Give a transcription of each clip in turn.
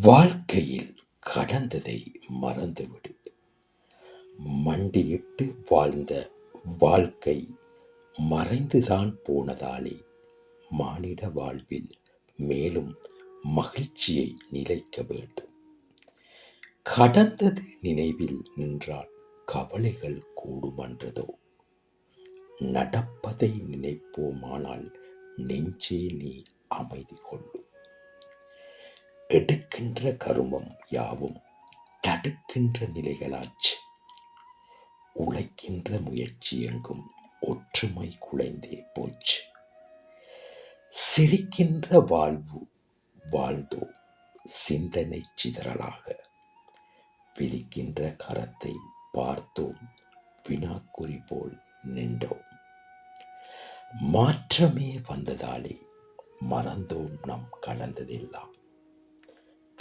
வாழ்க்கையில் கடந்ததை மறந்துவிடு. மண்டியிட்டு வாழ்ந்த வாழ்க்கை மறைந்துதான் போனதாலே மானிட வாழ்வில் மேலும் மகிழ்ச்சியை நிலைக்க வேண்டும். கடந்தது நினைவில் நின்றால் கவலைகள் கூடுமன்றதோ? நடப்பதை நினைப்போமானால் நெஞ்சே நீ அமைதி கொள்ளும். எடுக்கின்ற கருமம் யாவும் தடுக்கின்ற நிலைகளாச்சு உழைக்கின்ற முயற்சி எங்கும் ஒற்றுமை குலைந்தே போச்சு. சிரிக்கின்ற வாழ்வு வாழ்ந்தோ சிந்தனை சிதறலாக. விரிக்கின்ற கரத்தை பார்த்தோம் வினாக்குறி போல் நின்றோம் மாற்றமே வந்ததாலே மறந்தோம் நம் கலந்ததெல்லாம்.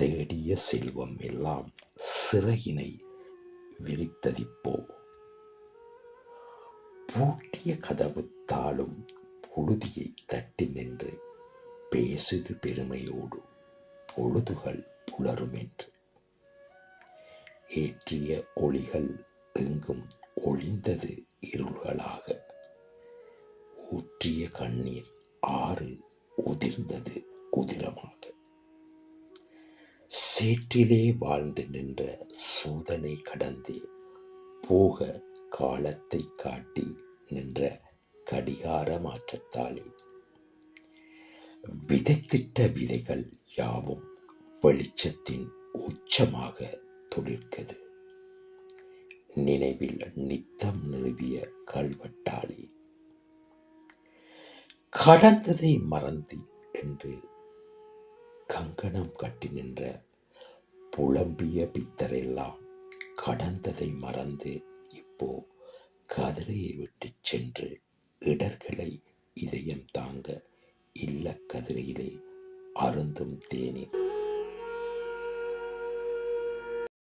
தேடிய செல்வம் எல்லாம் சிறையினை விரித்ததிப்போ? பூட்டிய கதவு தாளும் புழுதியை தட்டி நின்று பேசுது பெருமையோடு பொழுதுகள் புலரும் என்று ஏற்றிய ஒளிகள் எங்கும் ஒளிந்தது இருள்களாக. ஊற்றிய கண்ணீர் ஆறு உதிர்ந்தது உதிரமாக சேற்றிலே வாழ்ந்து நின்ற சோதனை கடந்து போக காலத்தை காட்டி நின்ற கடிகார மாற்றத்தாலே. விதைத்திட்ட விதைகள் யாவும் வெளிச்சத்தின் உச்சமாக துளிர்க்கது. நினைவில் நித்தம் நிறுவிய கல்வெட்டாலே. கடந்ததை மறந்து என்று கங்கணம் கட்டி நின்ற புலம்பிய பித்தரெல்லாம் கடந்ததை மறந்து இப்போ கதிரையை விட்டு சென்று இடர்களை இதயம் தாங்க இல்ல கதிரையிலே அருந்தும் தேநீர்